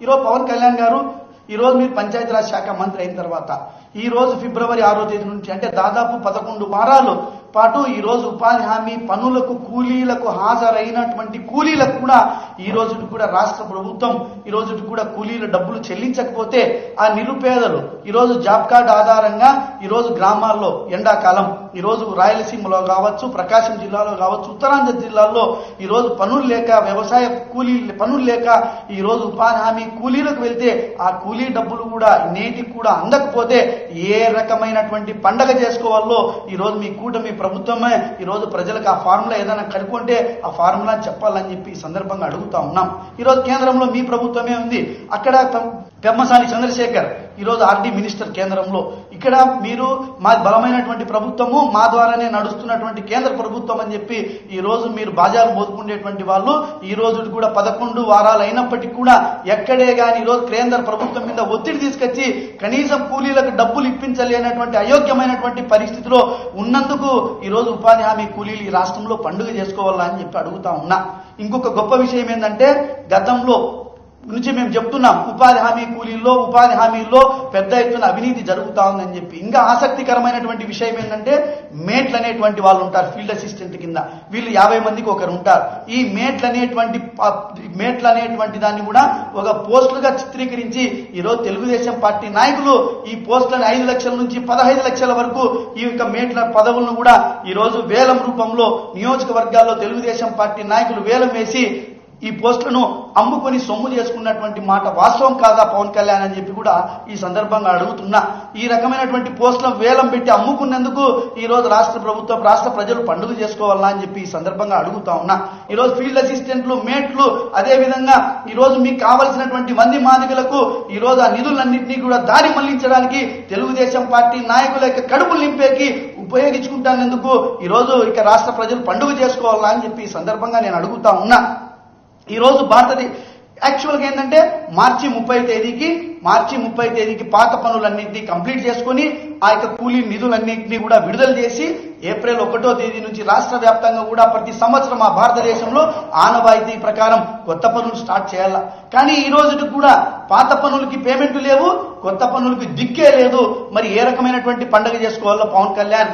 ఈరోజు పవన్ కళ్యాణ్ గారు ఈ రోజు మీరు పంచాయతీరాజ్ శాఖ మంత్రి అయిన తర్వాత ఈ రోజు ఫిబ్రవరి ఆరో తేదీ నుంచి అంటే దాదాపు పదకొండు వారాలు పాటు ఈ రోజు ఉపాధి హామీ పనులకు కూలీలకు హాజరైనటువంటి కూలీలకు కూడా ఈ రోజు కూడా రాష్ట్ర ప్రభుత్వం ఈ రోజు కూడా కూలీల డబ్బులు చెల్లించకపోతే ఆ నిరుపేదలు ఈరోజు జాబ్ కార్డు ఆధారంగా ఈరోజు గ్రామాల్లో ఎండాకాలం ఈరోజు రాయలసీమలో కావచ్చు ప్రకాశం జిల్లాలో కావచ్చు ఉత్తరాంధ్ర జిల్లాల్లో ఈ రోజు పనులు లేక వ్యవసాయ కూలీ పనులు లేక ఈరోజు ఉపాధి హామీ కూలీలకు వెళ్తే ఆ కూలీ డబ్బులు కూడా నేటికి కూడా అందకపోతే ఏ రకమైనటువంటి పండగ చేసుకోవాలో ఈరోజు మీ కూటమి ప్రభుత్వమే. ఈరోజు ప్రజలకు ఆ ఫార్ములా ఏదైనా కనుక్కుంటే ఆ ఫార్ములా చెప్పాలని చెప్పి ఈ సందర్భంగా అడుగుతా ఉన్నాం. ఈరోజు కేంద్రంలో మీ ప్రభుత్వమే ఉంది. అక్కడ పెమ్మసాని చంద్రశేఖర్ ఈరోజు ఆర్డీ మినిస్టర్ కేంద్రంలో. ఇక్కడ మీరు మా బలమైనటువంటి ప్రభుత్వము మా ద్వారానే నడుస్తున్నటువంటి కేంద్ర ప్రభుత్వం అని చెప్పి ఈ రోజు మీరు బాజాలు మోసుకుండేటువంటి వాళ్ళు ఈ రోజు కూడా పదకొండు వారాలు అయినప్పటికీ కూడా ఎక్కడే కానీ ఈరోజు కేంద్ర ప్రభుత్వం మీద ఒత్తిడి తీసుకొచ్చి కనీసం కూలీలకు డబ్బులు ఇప్పించలేనటువంటి అయోగ్యమైనటువంటి పరిస్థితిలో ఉన్నందుకు ఈ రోజు ఉపాధి హామీ కూలీలు ఈ రాష్ట్రంలో పండుగ చేసుకోవాలా అని చెప్పి అడుగుతా ఉన్నా. ఇంకొక గొప్ప విషయం ఏంటంటే గతంలో నుంచి మేము చెప్తున్నాం. ఉపాధి హామీ కూలీల్లో ఉపాధి హామీల్లో పెద్ద ఎత్తున అవినీతి జరుగుతా ఉందని చెప్పి. ఇంకా ఆసక్తికరమైనటువంటి విషయం ఏంటంటే మేట్లు అనేటువంటి వాళ్ళు ఉంటారు ఫీల్డ్ అసిస్టెంట్ కింద. వీళ్ళు యాభై మందికి ఒకరు ఉంటారు. ఈ మేట్లు అనేటువంటి మేట్లు అనేటువంటి దాన్ని కూడా ఒక పోస్టులుగా చిత్రీకరించి ఈరోజు తెలుగుదేశం పార్టీ నాయకులు ఈ పోస్టులను ఐదు లక్షల నుంచి పదహైదు లక్షల వరకు ఈ యొక్క మేట్ల పదవులను కూడా ఈ రోజు వేలం రూపంలో నియోజకవర్గాల్లో తెలుగుదేశం పార్టీ నాయకులు వేలం వేసి ఈ పోస్టులను అమ్ముకొని సొమ్ము చేసుకున్నటువంటి మాట వాస్తవం కాదా పవన్ కళ్యాణ్ అని చెప్పి కూడా ఈ సందర్భంగా అడుగుతున్నా. ఈ రకమైనటువంటి పోస్టులను వేలం పెట్టి అమ్ముకున్నందుకు ఈరోజు రాష్ట్ర ప్రభుత్వం రాష్ట్ర ప్రజలు పండుగ చేసుకోవాలా అని చెప్పి ఈ సందర్భంగా అడుగుతా ఉన్నా. ఈ రోజు ఫీల్డ్ అసిస్టెంట్లు మేట్లు అదేవిధంగా ఈరోజు మీకు కావలసినటువంటి మంది మాదిగలకు ఈ రోజు ఆ నిధులన్నింటినీ కూడా దారి మళ్ళించడానికి తెలుగుదేశం పార్టీ నాయకుల యొక్క కడుపులు నింపేకి ఉపయోగించుకుంటానందుకు ఈ రోజు ఇక రాష్ట్ర ప్రజలు పండుగ చేసుకోవాలా అని చెప్పి ఈ సందర్భంగా నేను అడుగుతా ఉన్నా. ఈరోజు భారతదేశ యాక్చువల్గా ఏంటంటే మార్చి ముప్పై తేదీకి మార్చి ముప్పై తేదీకి పాత పనులన్నింటినీ కంప్లీట్ చేసుకొని ఆ యొక్క కూలీ నిధులన్నింటినీ కూడా విడుదల చేసి ఏప్రిల్ ఒకటో తేదీ నుంచి రాష్ట్ర వ్యాప్తంగా కూడా ప్రతి సంవత్సరం ఆ భారతదేశంలో ఆనవాయితీ ప్రకారం కొత్త పనులు స్టార్ట్ చేయాల. కానీ ఈ రోజుకి కూడా పాత పనులకి పేమెంట్లు లేవు కొత్త పనులకి దిక్కే లేదు. మరి ఏ రకమైనటువంటి పండుగ చేసుకోవాలో పవన్ కళ్యాణ్